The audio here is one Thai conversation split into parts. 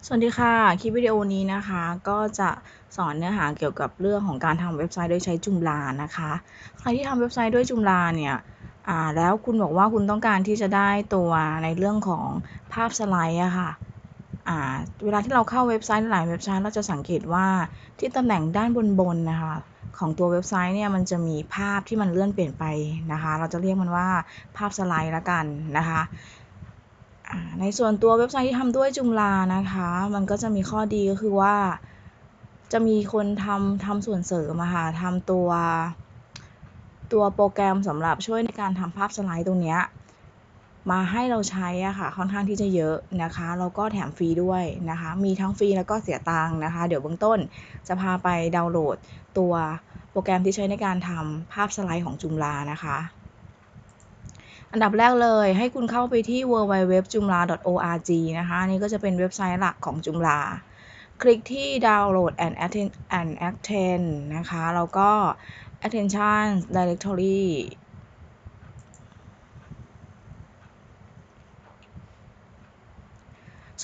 สวัสดีค่ะ คลิปวิดีโอนี้นะคะ ก็จะสอนเนื้อหาเกี่ยวกับเรื่องของการทำเว็บไซต์โดยใช้จุมลานะคะ ใครที่ทำเว็บไซต์ด้วยจุมลาเนี่ยอ่าแล้วคุณบอกว่าคุณต้องการที่จะได้ตัวในเรื่องของภาพสไลด์อะค่ะอ่าเวลาที่เราเข้าเว็บไซต์หลายเว็บไซต์เราจะสังเกตว่าที่ตำแหน่งด้านบนๆนะคะของตัวเว็บไซต์เนี่ยมันจะมีภาพที่มันเลื่อนเปลี่ยนไปนะคะ เราจะเรียกมันว่าภาพสไลด์ละกันนะคะ ในส่วนตัวเว็บไซต์ที่ทำด้วยจุมลานะคะ มันก็จะมีข้อดีก็คือว่าจะมีคนทำทำส่วนเสริมอะค่ะทำตัว ตัวโปรแกรมสำหรับช่วยในการทำภาพสไลด์ตรงนี้มาให้เราใช้อะค่ะค่อนข้างที่จะเยอะนะคะแล้วก็แถมฟรีด้วยนะคะ มีทั้งฟรีแล้วก็เสียตังค์นะคะ เดี๋ยวเบื้องต้นจะพาไปดาวน์โหลดตัวโปรแกรมที่ใช้ในการทำภาพสไลด์ของจุมลานะคะ อันดับแรกเลยให้คุณเข้าไปที่ www.jumla.org นะคะนี่ก็จะเป็นเว็บไซต์หลักของจุมลาคลิกที่ download and attend and attend นะคะ แล้วก็ attention directory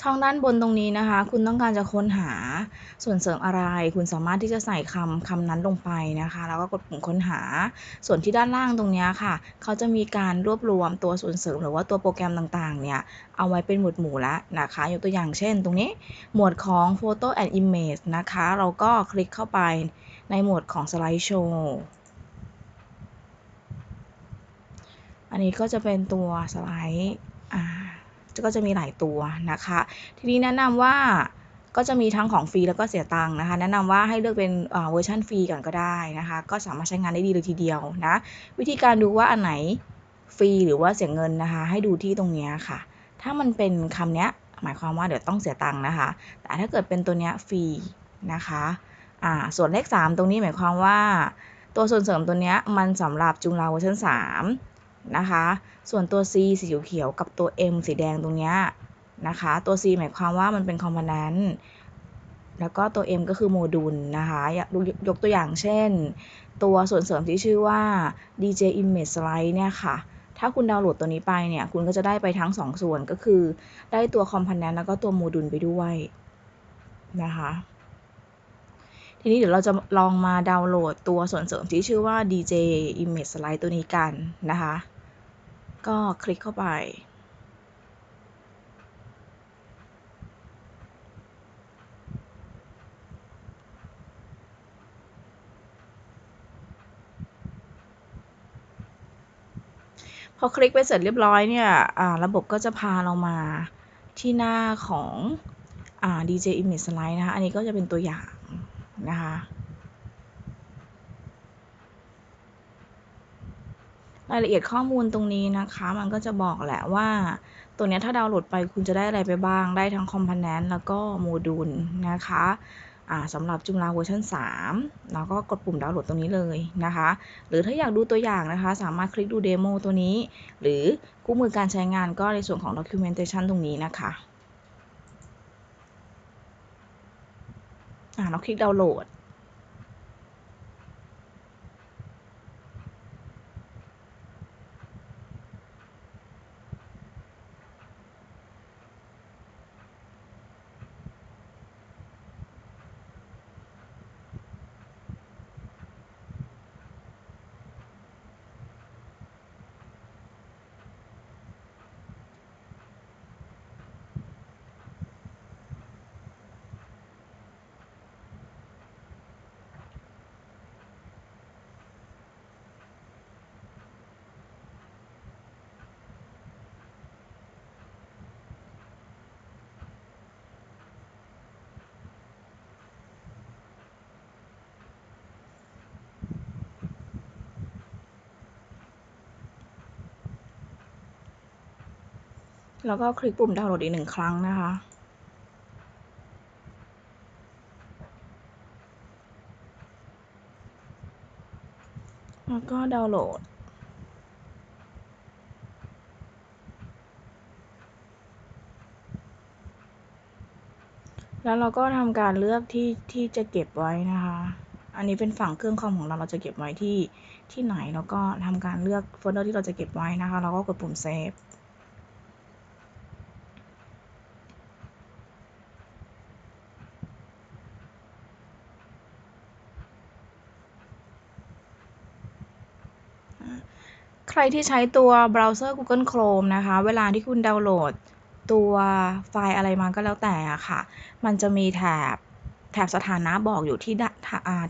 ช่องด้านบนตรงนี้นะคะ คุณต้องการจะค้นหาส่วนเสริมอะไร คุณสามารถที่จะใส่คำคำนั้นลงไปนะคะ แล้วก็กดปุ่มค้นหา ส่วนที่ด้านล่างตรงนี้ค่ะ เขาจะมีการรวบรวมตัวส่วนเสริมหรือว่าตัวโปรแกรมต่างๆ เนี่ย เอาไว้เป็นหมวดหมู่แล้วนะคะ ยกตัวอย่างเช่น ตรงนี้หมวดของ Photo and Image นะคะ เราก็คลิกเข้าไปในหมวดของ Slideshow อันนี้ก็จะเป็นตัวสไลด์ ก็จะมีหลายตัวนะคะ ทีนี้แนะนำว่าก็จะมีทั้งของฟรีแล้วก็เสียตังค์นะคะ แนะนำว่าให้เลือกเป็นเวอร์ชันฟรีก่อนก็ได้นะคะ ก็สามารถใช้งานได้ดีเลยทีเดียวนะ วิธีการดูว่าอันไหนฟรีหรือว่าเสียเงินนะคะ ให้ดูที่ตรงนี้ค่ะ ถ้ามันเป็นคำนี้หมายความว่าเดี๋ยวต้องเสียตังค์นะคะ แต่ถ้าเกิดเป็นตัวนี้ฟรีนะคะอ่าส่วนเลข 3 ตรงนี้หมายความว่า ตัวส่วนเสริมตัวนี้มันสำหรับจุงลาเวอร์ชัน3 นะคะ ส่วนตัว C สีเขียวกับตัว M สีแดงตรงนี้นะคะ ตัว C หมายความว่ามันเป็นคอมโพเนนต์แล้วก็ตัว M ก็คือโมดูลนะคะยกตัวอย่างเช่น ตัวส่วนเสริมที่ชื่อว่า DJ Image Slide เนี่ยค่ะ ถ้าคุณดาวน์โหลดตัวนี้ไปเนี่ย คุณก็จะได้ไปทั้ง 2 ส่วนก็คือ ได้ตัวคอมโพเนนต์แล้วก็ตัวโมดูลไปด้วยนะคะ ทีนี้เดี๋ยวเราจะลองมาดาวน์โหลดตัวส่วนเสริมที่ชื่อว่า DJ Image Slide ตัวนี้กันนะคะ ก็คลิกเข้าไป พอคลิกไปเสร็จเรียบร้อยเนี่ยระบบก็จะพาเรามาที่หน้าของอ DJ Image Slide นะคะ อันนี้ก็จะเป็นตัวอย่าง นะคะ รายละเอียดข้อมูลตรงนี้นะคะ มันก็จะบอกแหละว่า ตัวนี้ถ้าดาวน์โหลดไปคุณจะได้อะไรไปบ้าง ได้ทั้งคอมโพเนนต์แล้วก็โมดูลนะคะสำหรับจุฬาเวอร์ชัน3เราก็กดปุ่มดาวน์โหลดตรงนี้เลยนะคะ หรือถ้าอยากดูตัวอย่างนะคะ สามารถคลิกดูเดโมตัวนี้ หรือคู่มือการใช้งานก็ในส่วนของ documentation ตรงนี้นะคะ เราคลิกดาวน์โหลด แล้วก็คลิกปุ่มดาวน์โหลดอีกหนึ่งครั้งนะคะ แล้วก็ดาวน์โหลดแล้วเราก็ทำการเลือกที่ที่จะเก็บไว้นะคะ อันนี้เป็นฝั่งเครื่องคอมของเรา เราจะเก็บไว้ที่ที่ไหน แล้วก็ทำการเลือกโฟลเดอร์ที่เราจะเก็บไว้นะคะ แล้วก็กดปุ่มเซฟ รที่ใช้ตัวเบราว์เซอร์ Google Chrome นะคะ เวลาที่คุณดาวน์โหลดตัวไฟล์อะไรมาก็แล้วแต่อะค่ะ มันจะมีแถบแถบสถานะบอกอยู่ที่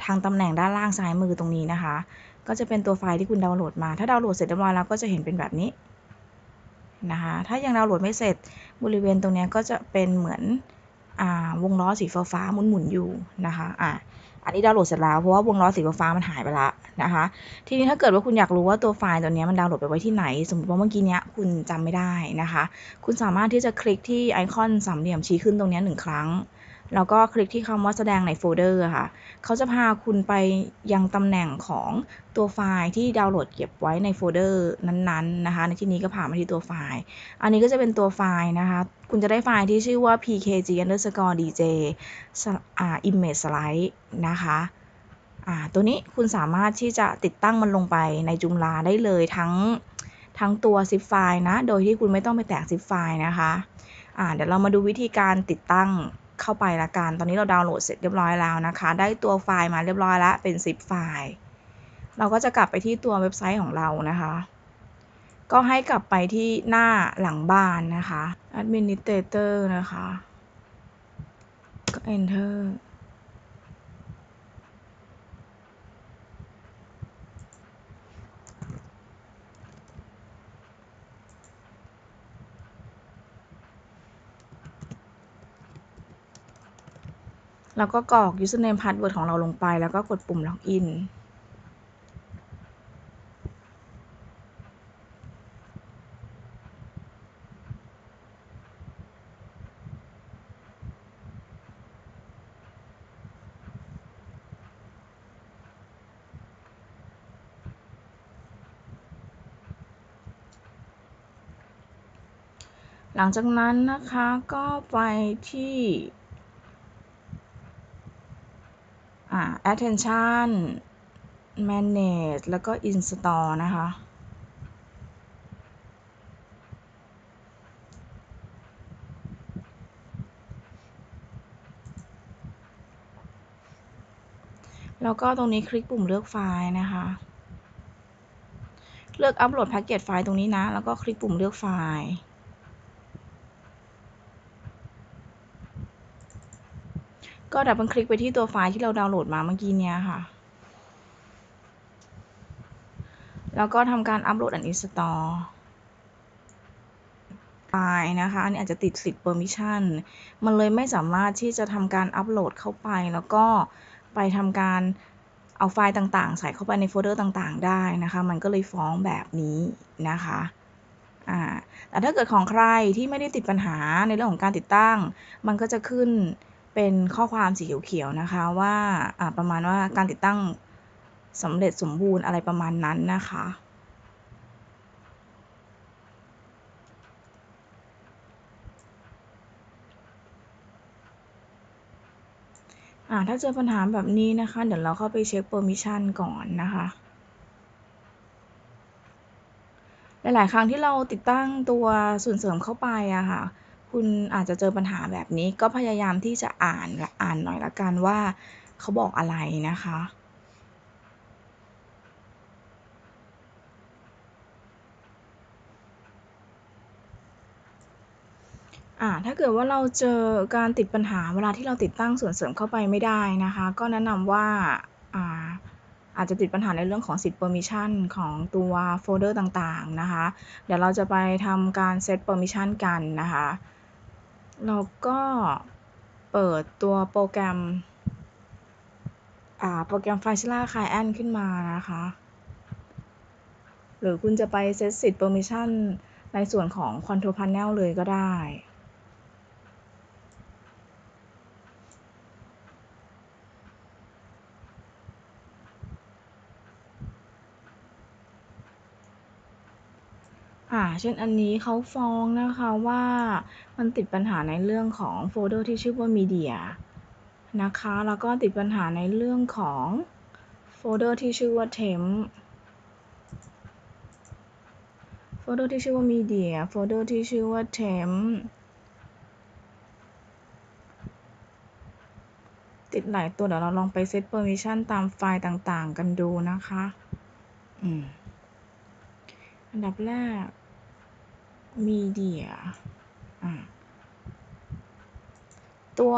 ทางตำแหน่งด้านล่างซ้ายมือตรงนี้นะคะ ก็จะเป็นตัวไฟล์ที่คุณดาวน์โหลดมา ถ้าดาวน์โหลดเสร็จเรียบร้อยแล้วก็จะเห็นเป็นแบบนี้นะคะ ถ้ายังดาวน์โหลดไม่เสร็จบริเวณตรงนี้ก็จะเป็นเหมือน วงล้อสีฟ้าๆหมุนอยู่นะคะอ่าอันนี้ดาวน์โหลดเสร็จแล้วเพราะว่าวงล้อสีฟ้ามันหายไปล้วนะคะ ทีนี้ถ้าเกิดว่าคุณอยากรู้ว่าตัวไฟล์ตัวนี้มันดาวน์โหลดไปไว้ที่ไหน สมมติว่าเมื่อกี้เนี้ยคุณจำไม่ได้นะคะ คุณสามารถที่จะคลิกที่ไอคอนสามเหลี่ยมชี้ขึ้นตรงนี้หนึ่งครั้งแล้วก็คลิกที่คำว่าแสดงในโฟลเดอร์ค่ะ เขาจะพาคุณไปยังตำแหน่งของตัวไฟล์ที่ดาวน์โหลดเก็บไว้ในโฟลเดอร์นั้นๆนะคะ ในที่นี้ก็ผ่านมาที่ตัวไฟล์ อันนี้ก็จะเป็นตัวไฟล์นะคะ คุณจะได้ไฟล์ที่ชื่อว่า pkg underscore dj image slide นะคะตัวนี้คุณสามารถที่จะติดตั้งมันลงไปในจุมลาได้เลยทั้งทั้งตัว zip ไฟล์นะ โดยที่คุณไม่ต้องไปแตก zip ไฟล์นะคะเดี๋ยวเรามาดูวิธีการติดตั้งเข้าไปละกัน ตอนนี้เราดาวน์โหลดเสร็จเรียบร้อยแล้วนะคะ ได้ตัวไฟล์มาเรียบร้อยแล้ว เป็น zip ไฟล์ เราก็จะกลับไปที่ตัวเว็บไซต์ของเรานะคะ ก็ให้กลับไปที่หน้าหลังบ้านนะคะ administrator นะคะ ก็ enter แล้วก็กรอก username password ของเราลงไป แล้วก็กดปุ่ม login หลังจากนั้นนะคะก็ไปที่ attention manage แล้วก็ install นะคะ แล้วก็ตรงนี้คลิกปุ่มเลือกไฟล์นะคะ เลือกอัปโหลดแพ็กเกจไฟล์ตรงนี้นะ แล้วก็คลิกปุ่มเลือกไฟล์ ก็ดับเบิลคลิกไปที่ตัวไฟล์ที่เราดาวน์โหลดมาเมื่อกี้เนี้ยค่ะ แล้วก็ทำการอัปโหลด and install ไฟล์นะคะอันนี้อาจจะติดสิทธิ์ permission มันเลยไม่สามารถที่จะทำการอัปโหลดเข้าไป แล้วก็ไปทำการเอาไฟล์ต่างๆ ใส่เข้าไปในโฟลเดอร์ต่างๆ ได้นะคะ มันก็เลยฟ้องแบบนี้นะคะแต่ถ้าเกิดของใครที่ไม่ได้ติดปัญหาในเรื่องของการติดตั้ง มันก็จะขึ้น เป็นข้อความสีเขียวๆนะคะว่าประมาณว่าการติดตั้งสำเร็จสมบูรณ์อะไรประมาณนั้นนะคะอ่าถ้าเจอปัญหาแบบนี้นะคะ เดี๋ยวเราเข้าไปเช็ค permission ก่อนนะคะหลาย ๆ ครั้งที่เราติดตั้งตัวส่วนเสริมเข้าไปอะค่ะ คุณอาจจะเจอปัญหาแบบนี้ก็พยายามที่จะอ่านอ่านหน่อยละกันว่าเขาบอกอะไรนะคะ อ่าถ้าเกิดว่าเราเจอการติดปัญหาเวลาที่เราติดตั้งส่วนเสริมเข้าไปไม่ได้นะคะ ก็แนะนำว่าอ่าอาจจะติดปัญหาในเรื่องของสิทธิ์ permission ของตัวโฟลเดอร์ต่างๆ นะคะ เดี๋ยวเราจะไปทำการ set permission กันนะคะ เราก็เปิดตัวโปรแกรม อ่า โปรแกรม Filezilla Client ขึ้นมานะคะ หรือคุณจะไปเซตสิทธิ์ permission ในส่วนของ control panel เลยก็ได้ อ่าเช่นอันนี้เขาฟ้องนะคะว่ามันติดปัญหาในเรื่องของโฟลเดอร์ที่ชื่อว่า media นะคะ แล้วก็ติดปัญหาในเรื่องของโฟลเดอร์ที่ชื่อว่า temp โฟลเดอร์ที่ชื่อว่า media โฟลเดอร์ที่ชื่อว่า temp ติดหลายตัวเดี๋ยวเราลองไปเซต permission ตามไฟล์ต่างๆ กันดูนะคะ อืมอันดับแรก media อ่าตัว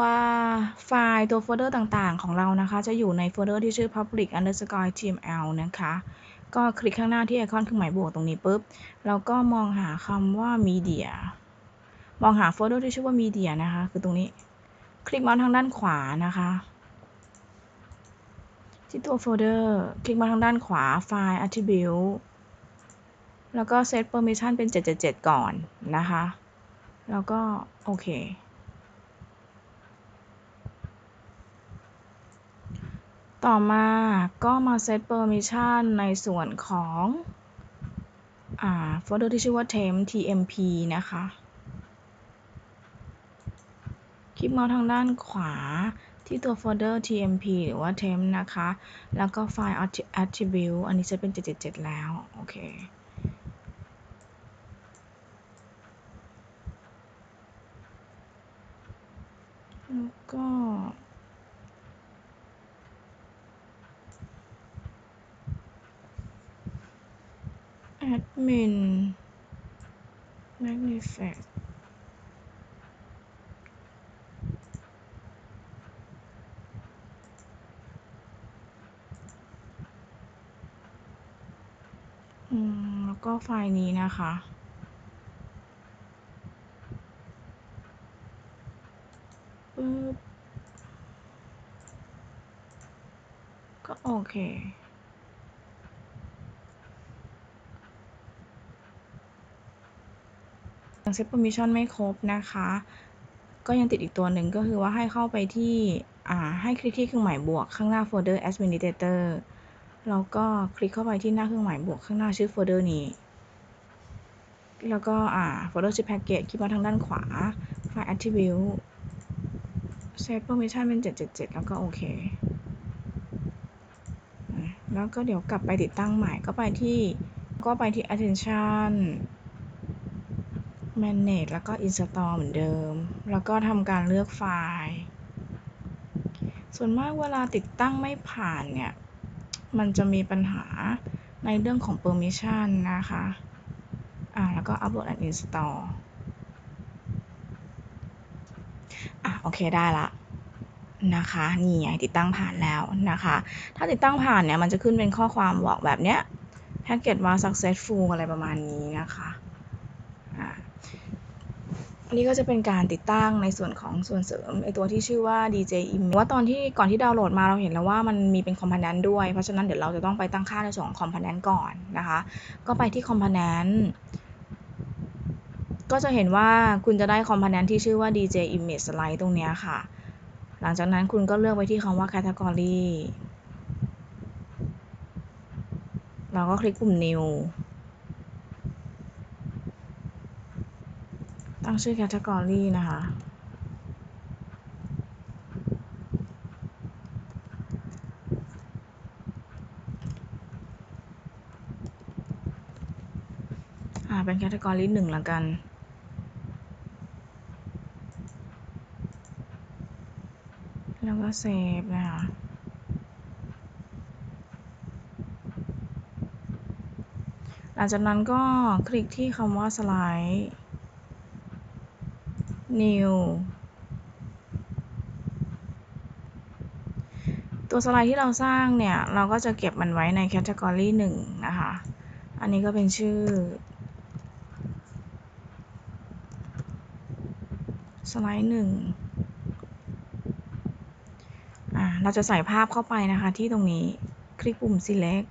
ไฟล์ตัวโฟลเดอร์ต่างๆ ของเรานะคะ จะอยู่ในโฟลเดอร์ที่ชื่อ public underscore html นะคะ ก็คลิกข้างหน้าที่ไอคอนเครื่องหมายบวกตรงนี้ปุ๊บ แล้วก็มองหาคำว่า media มองหาโฟลเดอร์ที่ชื่อว่า media นะคะ คือตรงนี้ คลิกมาทางด้านขวานะคะ ที่ตัวโฟลเดอร์ คลิกมาทางด้านขวาไฟล์ attribute แล้วก็ set permission เป็น 777 ก่อนนะคะ แล้วก็ โอเค ต่อมาก็มา set permission ในส่วนของอ่าโฟลเดอร์ที่ชื่อว่า temp tmp นะคะคลิกมาส์ทางด้านขวาที่ตัวโฟลเดอร์ tmp หรือว่า temp นะคะ แล้วก็ไฟล์ attribute อันนี้จะเป็น 777 แล้ว โอเค ก็ admin magnify อืมแล้วก็ไฟล์นี้นะคะปึ๊บก็โอ เค ยัง set permission ไม่ครบนะคะ ก็ยังติดอีกตัวหนึ่งก็คือว่าให้เข้าไปที่ให้คลิกที่เครื่องหมายบวกข้างหน้าโฟลเดอร์ administrator แล้วก็คลิกเข้าไปที่หน้าเครื่องหมายบวกข้างหน้าชื่อโฟลเดอร์นี้ แล้วก็อ่าโฟลเดอร์ชื่อ package คลิกมาทางด้านขวาไฟล์ attribute set permission เป็น 777 แล้วก็โอเค แล้วก็เดี๋ยวกลับไปติดตั้งใหม่ก็ไปที่ก็ไปที่ attention manage แล้วก็ install เหมือนเดิม แล้วก็ทำการเลือกไฟล์ ส่วนมากเวลาติดตั้งไม่ผ่านเนี่ย มันจะมีปัญหาในเรื่องของ permission นะคะ อ่า แล้วก็ upload and install อะ โอเค ได้ละ นะคะนี่ไงติดตั้งผ่านแล้วนะคะ ถ้าติดตั้งผ่านเนี่ยมันจะขึ้นเป็นข้อความบอกแบบเนี้ย package ว่า successful อะไรประมาณนี้นะคะอันนี้ก็จะเป็นการติดตั้งในส่วนของส่วนเสริมไอตัวที่ชื่อว่า DJ Im ว่าตอนที่ก่อนที่ดาวน์โหลดมาเราเห็นแล้วว่ามันมีเป็น component ด้วย เพราะฉะนั้นเดี๋ยวเราจะต้องไปตั้งค่าในส่วนของ component ก่อนนะคะ ก็ไปที่ component ก็จะเห็นว่าคุณจะได้ component ที่ชื่อว่า DJ Image Slide ตรงนี้ค่ะ หลังจากนั้นคุณก็เลือกไปที่คำว่า category เราก็คลิกปุ่ม new ตั้งชื่อ category นะคะอ่าเป็น category หนึ่งละกัน แล้วก็ save นะคะ หลังจากนั้นก็คลิกที่คำว่า slide new ตัวสไลด์ที่เราสร้างเนี่ย เราก็จะเก็บมันไว้ใน category 1นะคะ อันนี้ก็เป็นชื่อ สไลด์หนึ่ง เราจะใส่ภาพเข้าไปนะคะที่ตรงนี้คลิกปุ่ม select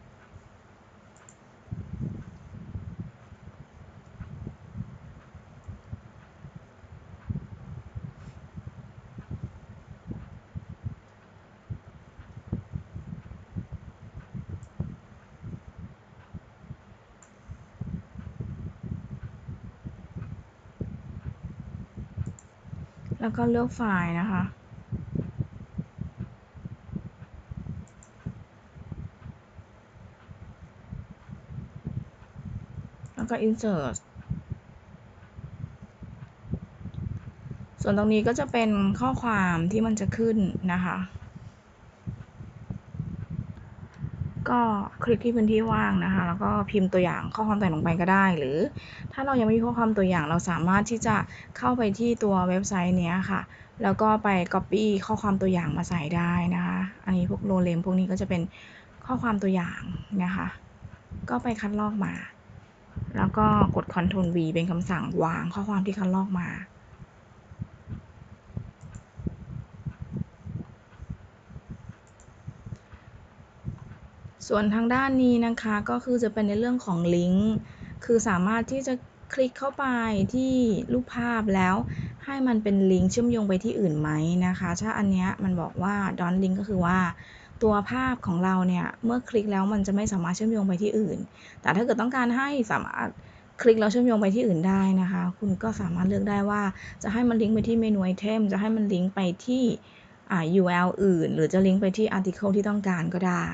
แล้วก็เลือกไฟล์นะคะ แล้ว ก็ insert ส่วนตรงนี้ก็จะเป็นข้อความที่มันจะขึ้นนะคะ ก็คลิกที่พื้นที่ว่างนะคะ แล้วก็พิมพ์ตัวอย่างข้อความแต่งลงไปก็ได้ หรือถ้าเรายังไม่มีข้อความตัวอย่างเราสามารถที่จะเข้าไปที่ตัวเว็บไซต์นี้ค่ะ แล้วก็ไป Copy ข้อความตัวอย่างมาใส่ได้นะคะ อันนี้พวกโลเลมพวกนี้ก็จะเป็นข้อความตัวอย่างนะคะ ก็ไปคัดลอกมา แล้วก็กด Ctrl V เป็นคำสั่งวางข้อความที่คัดลอกมา ส่วนทางด้านนี้นะคะก็คือจะเป็นในเรื่องของลิงก์คือสามารถที่จะคลิกเข้าไปที่รูปภาพแล้ว ให้มันเป็นลิงก์เชื่อมโยงไปที่อื่นไหมนะคะ ถ้าอันนี้มันบอกว่า don't link ก็คือว่า ตัวภาพของเราเนี่ย เมื่อคลิกแล้วมันจะไม่สามารถเชื่อมโยงไปที่อื่น แต่ถ้าเกิดต้องการให้สามารถคลิกแล้วเชื่อมโยงไปที่อื่นได้นะคะ คุณก็สามารถเลือกได้ว่าจะให้มันลิงก์ไปที่เมนูไอเทมจะให้มันลิงก์ไปที่ URL อื่น หรือจะลิงก์ไปที่ article ที่ต้องการก็ได้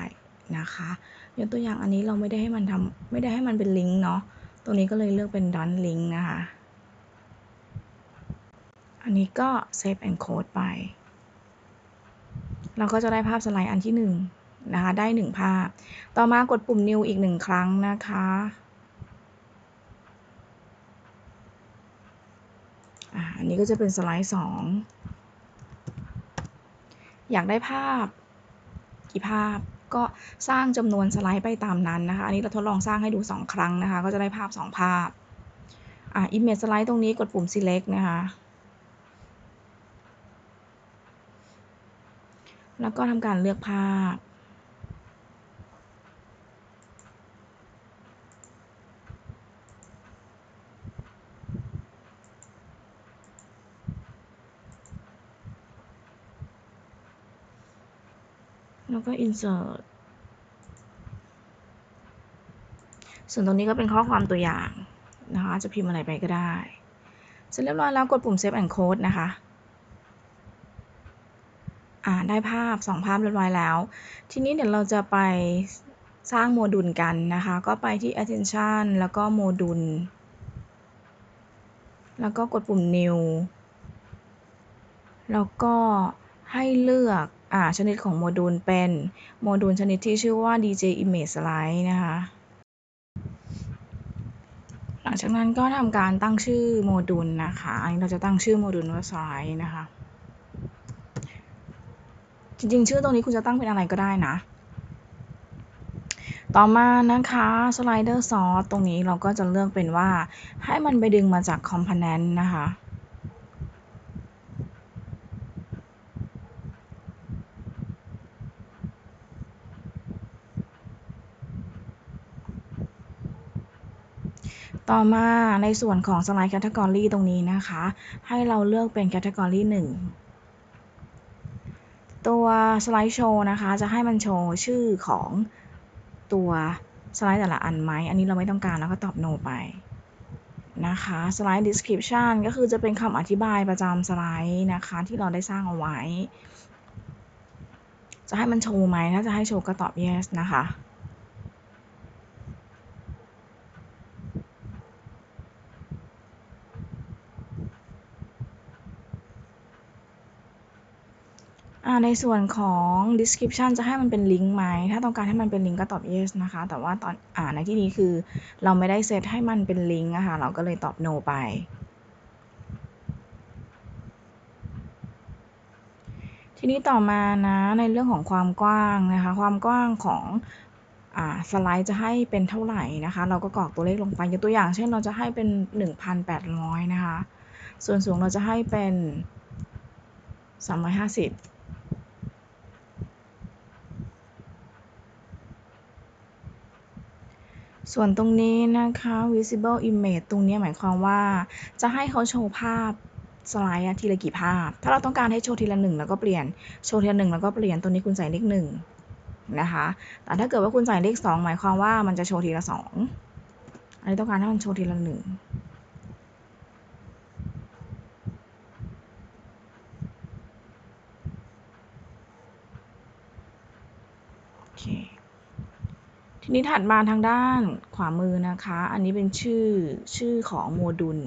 นะคะยกตัวอย่างอันนี้เราไม่ได้ให้มันทำไม่ได้ให้มันเป็นลิงก์เนาะตรงนี้ก็เลยเลือกเป็น done link นะคะ อันนี้ก็ save and code ไป เราก็จะได้ภาพสไลด์อันที่1นนะคะ ได้ 1 ภาพ ต่อมากดปุ่ม new อีก 1 ครั้งนะคะ อันนี้ก็จะเป็นสไลด์ 2 อยากได้ภาพกี่ภาพก็สร้างจำนวนสไลด์ไปตามนั้นนะคะ อันนี้เราทดลองสร้างให้ดู 2 ครั้งนะคะ ก็จะได้ภาพ 2 ภาพ อ่า image สไลด์ตรงนี้กดปุ่ม select นะคะ แล้วก็ทำการเลือกภาพ แล้วก็ insert ส่วนตรงนี้ก็เป็นข้อความตัวอย่างนะคะ จะพิมพ์อะไรไปก็ได้ เสร็จเรียบร้อยแล้วกดปุ่ม save and code นะคะ ได้ภาพ 2 ภาพเรียบร้อยแล้ว ทีนี้เดี๋ยวเราจะไปสร้างโมดูลกันนะคะ ก็ไปที่ attention แล้วก็โมดูล แล้วก็กดปุ่ม new แล้วก็ให้เลือกอ่าชนิดของโมดูลเป็นโมดูลชนิดที่ชื่อว่า DJ Image Slide นะคะ หลังจากนั้นก็ทำการตั้งชื่อโมดูลนะคะ อันนี้เราจะตั้งชื่อโมดูลว่า slide นะคะ จริงๆ ชื่อตรงนี้คุณจะตั้งเป็นอะไรก็ได้นะ ต่อมานะคะ slider source ตรงนี้เราก็จะเลือกเป็นว่าให้มันไปดึงมาจาก component นะคะต่อมาในส่วนของสไลด์แคตตากรีตรงนี้นะคะ ให้เราเลือกเป็นแคตตากรีหนึ่ง ตัวสไลด์โชว์นะคะ จะให้มันโชว์ชื่อของตัวสไลด์แต่ละอันไหม อันนี้เราไม่ต้องการแล้วก็ตอบ no ไปนะคะสไลด์ description ก็คือจะเป็นคำอธิบายประจำสไลด์นะคะ ที่เราได้สร้างเอาไว้ จะให้มันโชว์ไหม ถ้าจะให้โชว์ก็ตอบ yes นะคะ ในส่วนของ description จะให้มันเป็นลิงก์ไหม ถ้าต้องการให้มันเป็นลิงก์ก็ตอบ yes นะคะ แต่ว่าตอนอ่านในที่นี้คือเราไม่ได้เซตให้มันเป็นลิงก์นะคะ เราก็เลยตอบ no ไป ทีนี้ต่อมานะในเรื่องของความกว้างนะคะ ความกว้างของอ่าสไลด์จะให้เป็นเท่าไหร่นะคะ เราก็กรอกตัวเลขลงไปยกตัวอย่าง เช่นเราจะให้เป็น 1,800 นะคะ ส่วนสูงเราจะให้เป็น 350 ส่วนตรงนี้นะคะ visible image ตรงนี้หมายความว่า จะให้เขาโชว์ภาพสไลด์ทีละกี่ภาพ ถ้าเราต้องการให้โชว์ทีละหนึ่งแล้วก็เปลี่ยน โชว์ทีละหนึ่งแล้วก็เปลี่ยน ตัวนี้คุณใส่เลขหนึ่งนะคะ แต่ถ้าเกิดว่าคุณใส่เลขสองหมายความว่ามันจะโชว์ทีละสองอันนี้ต้องการให้มันโชว์ทีละหนึ่งโอเค ทีนี้ถัดมาทางด้านขวามือนะคะ อันนี้เป็นชื่อชื่อของโมดูล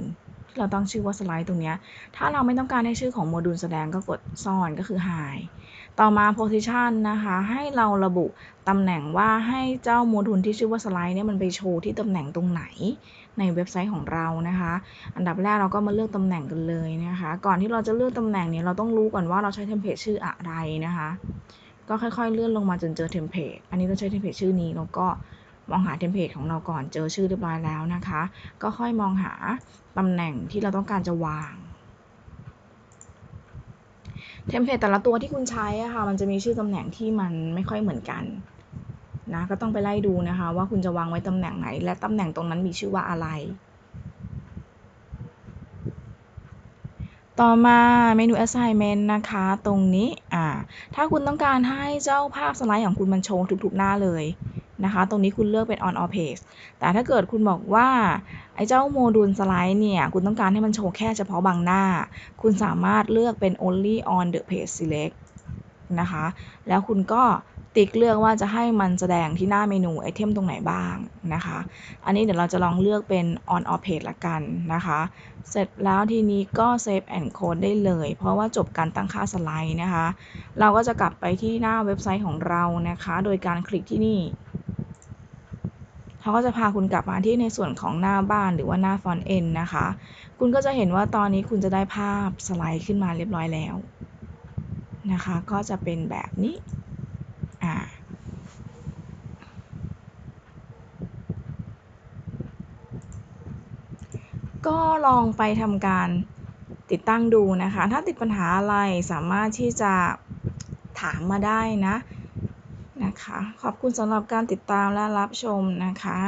ที่เราตั้งชื่อว่าสไลด์ตรงนี้ ถ้าเราไม่ต้องการให้ชื่อของโมดูลแสดงก็กดซ่อนก็คือ hide ต่อมา position นะคะ ให้เราระบุตำแหน่งว่าให้เจ้าโมดูลที่ชื่อว่าสไลด์เนี่ยมันไปโชว์ที่ตำแหน่งตรงไหนในเว็บไซต์ของเรานะคะ อันดับแรกเราก็มาเลือกตำแหน่งกันเลยนะคะ ก่อนที่เราจะเลือกตำแหน่งเนี่ยเราต้องรู้ก่อนว่าเราใช้เทมเพลตชื่ออะไรนะคะ ก็ค่อยๆ เลื่อนลงมาจนเจอเทมเพลต อันนี้เราใช้เทมเพลตชื่อนี้แล้วก็มองหาเทมเพลตของเราก่อนเจอชื่อเรียบร้อยแล้วนะคะ ก็ค่อยมองหาตำแหน่งที่เราต้องการจะวางเทมเพลตแต่ละตัวที่คุณใช้อะค่ะมันจะมีชื่อตำแหน่งที่มันไม่ค่อยเหมือนกันนะก็ต้องไปไล่ดูนะคะ ว่าคุณจะวางไว้ตำแหน่งไหน และตำแหน่งตรงนั้นมีชื่อว่าอะไร ต่อมาเมนู assignment นะคะตรงนี้อ่าถ้าคุณต้องการให้เจ้าภาพสไลด์ของคุณมันโชว์ทุกๆหน้าเลยนะคะ ตรงนี้คุณเลือกเป็น on all page แต่ถ้าเกิดคุณบอกว่า ไอ้เจ้าโมดูลสไลด์เนี่ย คุณต้องการให้มันโชว์แค่เฉพาะบางหน้า คุณสามารถเลือกเป็น only on the page select นะคะ แล้วคุณก็ ติ๊กเลือกว่าจะให้มันแสดงที่หน้าเมนูไอเทมตรงไหนบ้างนะคะ อันนี้เดี๋ยวเราจะลองเลือกเป็น on all page ละกันนะคะ เสร็จแล้วทีนี้ก็ save and code ได้เลย เพราะว่าจบการตั้งค่าสไลด์นะคะ เราก็จะกลับไปที่หน้าเว็บไซต์ของเรานะคะ โดยการคลิกที่นี่เขาก็จะพาคุณกลับมาที่ในส่วนของหน้าบ้านหรือว่าหน้าฟอนต์เอนนะคะ คุณก็จะเห็นว่าตอนนี้คุณจะได้ภาพสไลด์ขึ้นมาเรียบร้อยแล้วนะคะ ก็จะเป็นแบบนี้ อ่าก็ลองไปทำการติดตั้งดูนะคะ ถ้าติดปัญหาอะไรสามารถที่จะถามมาได้นะนะคะ ขอบคุณสำหรับการติดตามและรับชมนะคะ